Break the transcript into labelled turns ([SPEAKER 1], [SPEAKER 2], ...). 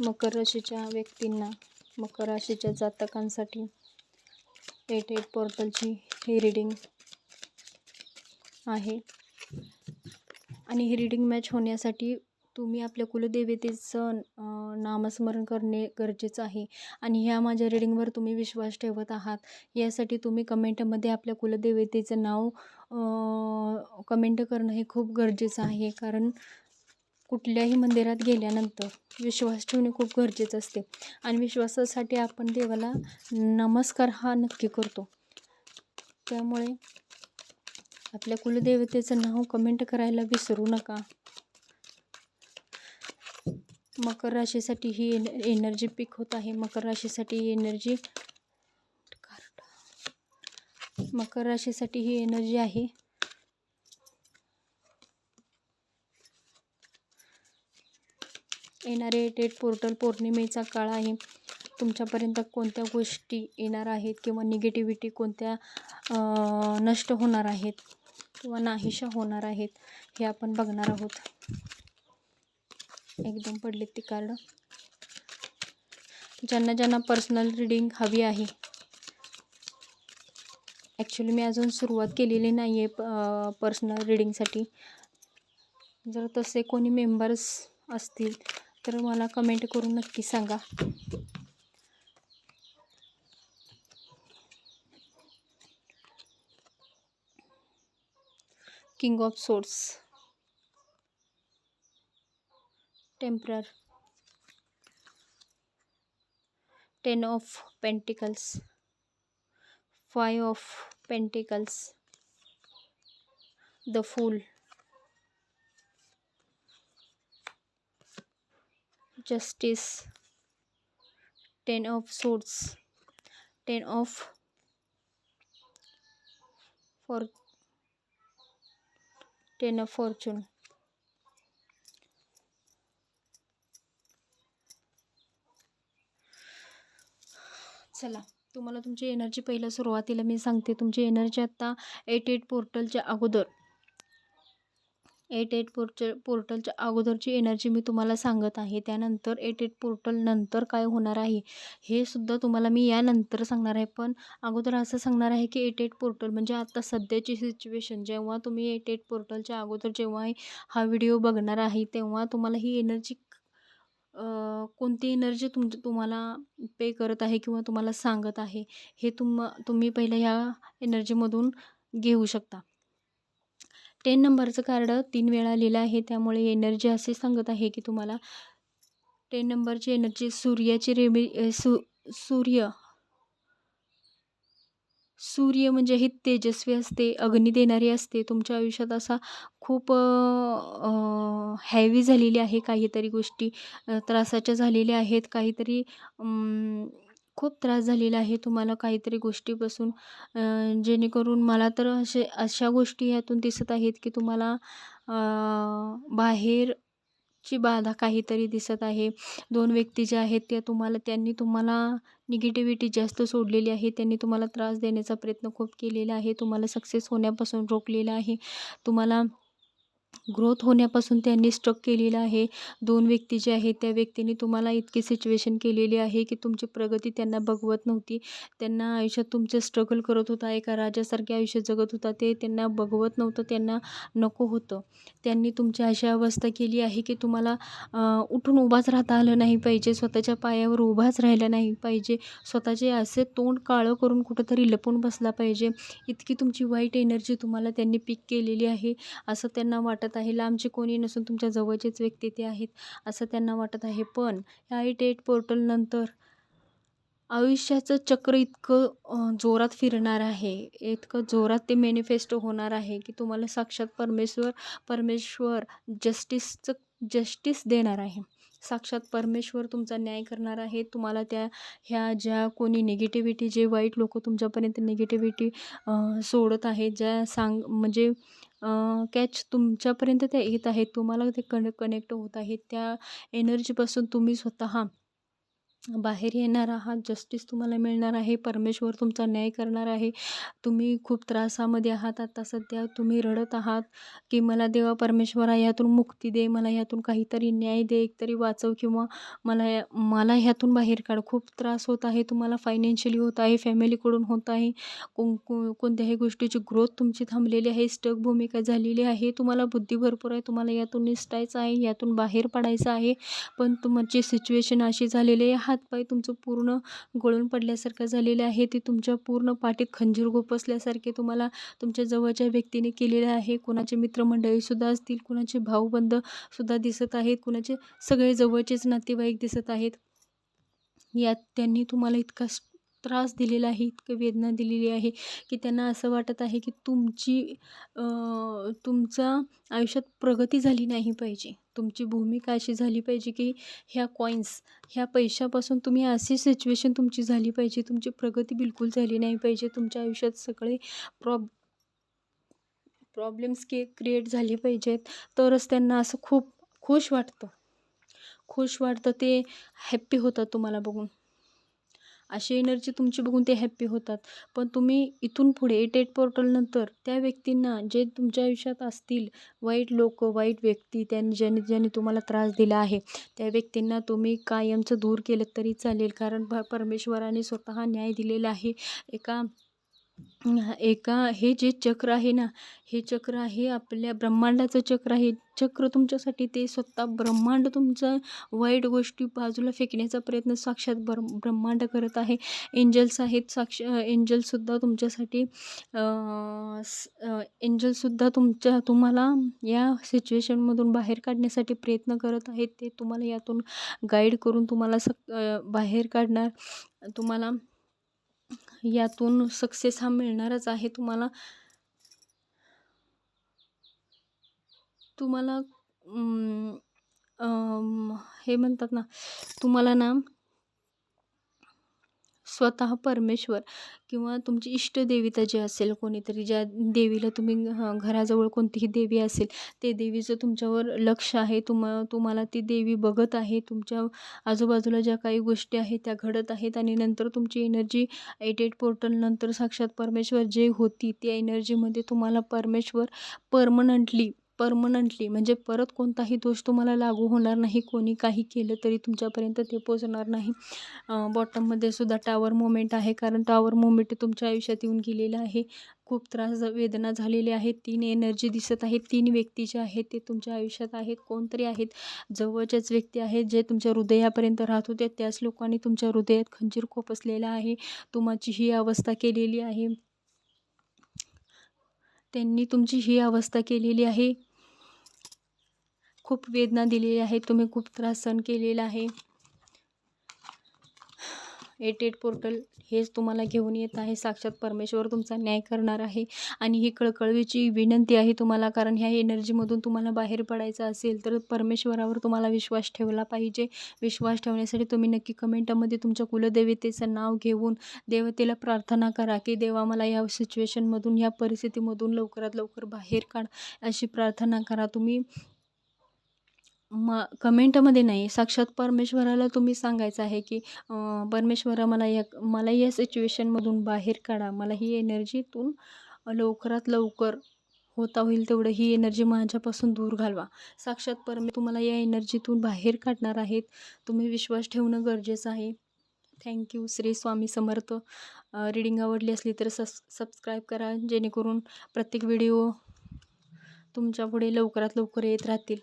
[SPEAKER 1] मकर राशीच्या व्यक्तींना मकर राशीच्या जातकांसाठी एट एट पोर्टलची ही रीडिंग आहे. आणि ही रीडिंग मॅच होण्यासाठी तुम्ही आपल्या कुलदेवतेचं नामस्मरण करणे गरजेचं आहे. आणि ह्या माझ्या रीडिंगवर तुम्ही विश्वास ठेवत आहात. यासाठी तुम्ही कमेंटमध्ये आपल्या कुलदेवतेचं नाव कमेंट करणं हे खूप गरजेचं आहे. कारण कुठल्याही मंदिरात गेल्यानंतर विश्वास ठेवणे खूप गरजेचं असते. आणि विश्वासासाठी आपण देवाला नमस्कार हा नक्की करतो. त्यामुळे आपल्या कुलदेवतेचं नाव कमेंट करायला विसरू नका. मकर राशीसाठी ही एन एनर्जी पिक होत आहे. मकर राशीसाठी ही एनर्जी मकर राशीसाठी ही एनर्जी आहे. येणारे डेट पोर्टल पौर्णिमेचा काळ आहे. तुमच्यापर्यंत कोणत्या गोष्टी येणार आहेत किंवा निगेटिव्हिटी कोणत्या नष्ट होणार आहेत किंवा नाहीशा होणार आहेत हे आपण बघणार आहोत. एकदम पडलेत ती कार्ड. ज्यांना ज्यांना पर्सनल रीडिंग हवी आहे. ॲक्च्युली मी अजून सुरुवात केलेली नाही आहे पर्सनल रीडिंगसाठी. जर तसे कोणी मेंबर्स असतील तर मला कमेंट करून नक्की सांगा. King of swords temperance ten of pentacles five of pentacles the fool justice ten of swords ten of four ten of fortune चला तुम्हाला तुमची एनर्जी पहिल्या सुरुवातीला मी सांगते. तुमची एनर्जी आत्ता एट एट पोर्टलच्या अगोदर. एट एट पोर्टल पोर्टलच्या अगोदरची एनर्जी मी तुम्हाला सांगत आहे. त्यानंतर एट एट पोर्टल नंतर काय होणार आहे हे सुद्धा तुम्हाला मी यानंतर सांगणार आहे. पण अगोदर असं सांगणार आहे की एट एट पोर्टल म्हणजे आत्ता सध्याची सिच्युएशन जेव्हा तुम्ही एट एट पोर्टलच्या अगोदर जेव्हा हा व्हिडिओ बघणार आहे तेव्हा तुम्हाला ही एनर्जी कोणती एनर्जी तुम तुम्हाला पे करत आहे किंवा तुम्हाला सांगत आहे हे तुम तुम्ही पहिलं ह्या एनर्जीमधून घेऊ शकता. टेन नंबरचं कार्ड तीन वेळा लिहिलं आहे. त्यामुळे एनर्जी असे सांगत आहे की तुम्हाला टेन नंबरची एनर्जी सूर्याची रेमि सू सूर्य. सूर्य म्हणजे हे तेजस्वी असते अग्नी देणारी असते. तुमच्या आयुष्यात असा खूप हॅवी झालेली आहे काहीतरी गोष्टी त्रासाच्या झालेल्या आहेत. काहीतरी खूप त्रास झालेला आहे. तुम्हाला काहीतरी गोष्टीपासून जेणेकरून मला तर असे अशा गोष्टी यातून दिसत आहेत की तुम्हाला बाहेर बाहेरची बाधा काहीतरी दिसत आहे. दोन व्यक्ती ज्या आहेत त्या तुम्हाला त्यांनी तुम्हाला निगेटिव्हिटी जास्त सोडलेली आहे. त्यांनी तुम्हाला त्रास देण्याचा प्रयत्न खूप केलेला आहे. तुम्हाला सक्सेस होण्यापासून रोखलेला आहे. तुम्हाला ग्रोथ होण्यापासून त्यांनी स्ट्रक केलेलं आहे. दोन व्यक्ती जे आहेत त्या व्यक्तीने तुम्हाला इतकी सिच्युएशन केलेली आहे की तुमची प्रगती त्यांना बघवत नव्हती. त्यांना आयुष्यात तुमचं स्ट्रगल करत होता एका राजासारखे आयुष्य जगत होता ते त्यांना बघवत नव्हतं त्यांना नको होतं. त्यांनी तुमची अशी अवस्था केली आहे की तुम्हाला उठून उभाच राहता आलं नाही पाहिजे स्वतःच्या पायावर उभाच राहिलं नाही पाहिजे. स्वतःचे असे तोंड काळं करून कुठंतरी लपून बसला पाहिजे. इतकी तुमची वाईट एनर्जी तुम्हाला त्यांनी पिक केलेली आहे. असं त्यांना वाटत आहे. लांबचे कोणी नसून तुमच्या जवळचेच व्यक्ती ते आहेत असं त्यांना वाटत आहे. पण ह्या एट एट पोर्टलनंतर आयुष्याचं चक्र इतकं जोरात फिरणार आहे. इतकं जोरात ते मॅनिफेस्टो होणार आहे की तुम्हाला साक्षात परमेश्वर परमेश्वर जस्टिसचं जस्टिस देणार आहे. साक्षात परमेश्वर तुमचा न्याय करणार आहे. तुम्हाला त्या ह्या ज्या कोणी निगेटिव्हिटी जे वाईट लोक तुमच्यापर्यंत निगेटिव्हिटी सोडत आहेत ज्या सांग म्हणजे कॅच तुमच्यापर्यंत त्या येत आहेत तुम्हाला ते कन कनेक्ट होत आहेत त्या एनर्जीपासून तुम्ही स्वतः बाहेर येणार आहात जस्टिस तुम्हाला मिळणार आहे परमेश्वर तुमचा न्याय करणार आहे. तुम्ही खूप त्रासामध्ये आहात आता सध्या तुम्ही रडत आहात की मला देवा परमेश्वरा यातून मुक्ती दे मला यातून काहीतरी न्याय दे एकतरी वाचव किंवा मला या मला ह्यातून बाहेर काढ. खूप त्रास होत आहे तुम्हाला फायनान्शियली होत आहे फॅमिलीकडून होत आहे. कोण कोणत्याही गोष्टीची ग्रोथ तुमची थांबलेली आहे स्टक भूमिका झालेली आहे तुम्हाला बुद्धी भरपूर आहे तुम्हाला यातून निसटायचं आहे यातून बाहेर पडायचं आहे. पण तुमची सिच्युएशन अशी झालेली आहे हातपाय तुमचं पूर्ण गळून पडल्यासारखं झालेलं आहे. ते तुमच्या पूर्ण पाठीत खंजीर गोपसल्यासारखे तुम्हाला तुमच्या जवळच्या व्यक्तीने केलेलं आहे. कुणाचे मित्रमंडळीसुद्धा असतील कुणाचे भाऊबंधसुद्धा दिसत आहेत कुणाचे सगळे जवळचेच नातेवाईक दिसत आहेत. यात त्यांनी तुम्हाला इतका त्रास दिलेला आहे इतकं वेदना दिलेली आहे की त्यांना असं वाटत आहे की तुमची तुमचा आयुष्यात प्रगती झाली नाही पाहिजे. तुमची भूमिका अशी झाली पाहिजे की ह्या कॉईन्स ह्या पैशापासून तुम्ही अशी सिच्युएशन तुमची झाली पाहिजे तुमची प्रगती बिलकुल झाली नाही पाहिजे तुमच्या आयुष्यात सगळे प्रॉब प्रॉब्लेम्स के क्रिएट झाले पाहिजेत. तरच त्यांना असं खूप खुश वाटतं. खुश वाटतं ते हॅप्पी होतात तुम्हाला बघून. अशी एनर्जी तुमची बघून ते हॅप्पी होतात. पण तुम्ही इथून पुढे एट एट पोर्टलनंतर त्या व्यक्तींना जे तुमच्या आयुष्यात असतील वाईट लोक वाईट व्यक्ती त्यांनी ज्यांनी ज्यांनी तुम्हाला त्रास दिला आहे त्या व्यक्तींना तुम्ही कायमचं दूर केलं तरी चालेल. कारण भ परमेश्वराने स्वतः न्याय दिलेला आहे. एका एका हे जे चक्र आहे ना हे चक्र आहे आपल्या ब्रह्मांडाचं चक्र आहे. चक्र तुमच्यासाठी ते स्वतः ब्रह्मांड तुमचं वाईट गोष्टी बाजूला फेकण्याचा प्रयत्न साक्षात ब्र ब्रह्मांड करत आहे. एंजल्स आहेत साक्ष एंजलसुद्धा तुमच्यासाठी एंजलसुद्धा तुमच्या तुम्हाला या सिच्युएशनमधून बाहेर काढण्यासाठी प्रयत्न करत आहेत. ते तुम्हाला यातून गाईड करून तुम्हाला स बाहेर काढणार. तुम्हाला यातून सक्सेस हा मिळणारच आहे. तुम्हाला तुम्हाला हे म्हणतात ना तुम्हाला ना स्वतः परमेश्वर किंवा तुमची इष्टदेविता जी असेल कोणीतरी ज्या देवीला तुम्ही घराजवळ कोणतीही देवी असेल ते देवीचं तुमच्यावर लक्ष आहे. तुम तुम्हाला ती देवी बघत आहे. तुमच्या आजूबाजूला ज्या काही गोष्टी आहेत त्या घडत आहेत आणि नंतर तुमची एनर्जी एट एट पोर्टलनंतर साक्षात परमेश्वर जे होती त्या एनर्जीमध्ये तुम्हाला परमेश्वर परमनंटली परमनंटली म्हणजे परत कोणताही दोष तुम्हाला लागू होणार नाही. कोणी काही केलं तरी तुमच्यापर्यंत ते पोचणार नाही. बॉटममध्ये सुद्धा टावर मोमेंट आहे. कारण टावर मोमेंट तुमच्या आयुष्यात येऊन गेलेलं आहे. खूप त्रास वेदना झालेली आहेत. तीन एनर्जी दिसत आहेत. तीन व्यक्ती जे आहेत ते तुमच्या आयुष्यात आहेत. कोणतरी आहेत. जवळच्याच व्यक्ती आहेत जे तुमच्या हृदयापर्यंत राहत होते. त्याच लोकांनी तुमच्या हृदयात खंजीर खोपसलेला आहे. तुमची ही अवस्था केलेली आहे. त्यांनी तुमची ही अवस्था केलेली आहे. खूप वेदना दिलेली आहे तुम्ही खूप त्रास सहन केलेला आहे. एट एट पोर्टल हेच तुम्हाला घेऊन येत आहे. साक्षात परमेश्वर तुमचा न्याय करणार आहे. आणि ही कळकळीची विनंती आहे तुम्हाला कारण ह्या एनर्जीमधून तुम्हाला बाहेर पडायचं असेल तर परमेश्वरावर तुम्हाला विश्वास ठेवला पाहिजे. विश्वास ठेवण्यासाठी तुम्ही नक्की कमेंटामध्ये तुमच्या कुलदेवतेचं नाव घेऊन देवतेला प्रार्थना करा की देवा मला या सिच्युएशनमधून या परिस्थितीमधून लवकरात लवकर बाहेर काढ अशी प्रार्थना करा. तुम्ही म कमेंटमध्ये नाही साक्षात परमेश्वराला तुम्ही सांगायचं आहे की परमेश्वरा मला या मला या सिच्युएशनमधून बाहेर काढा. मला ही एनर्जीतून लवकरात लवकर होता होईल तेवढं ही एनर्जी माझ्यापासून दूर घालवा. साक्षात परमे तुम्हाला या एनर्जीतून बाहेर काढणार आहेत. तुम्ही विश्वास ठेवणं गरजेचं आहे. Thank you Shri Swami Samarth. Reading आवडली असली तर सस सबस्क्राईब करा जेणेकरून प्रत्येक व्हिडिओ तुमच्यापुढे लवकरात लवकर येत राहतील.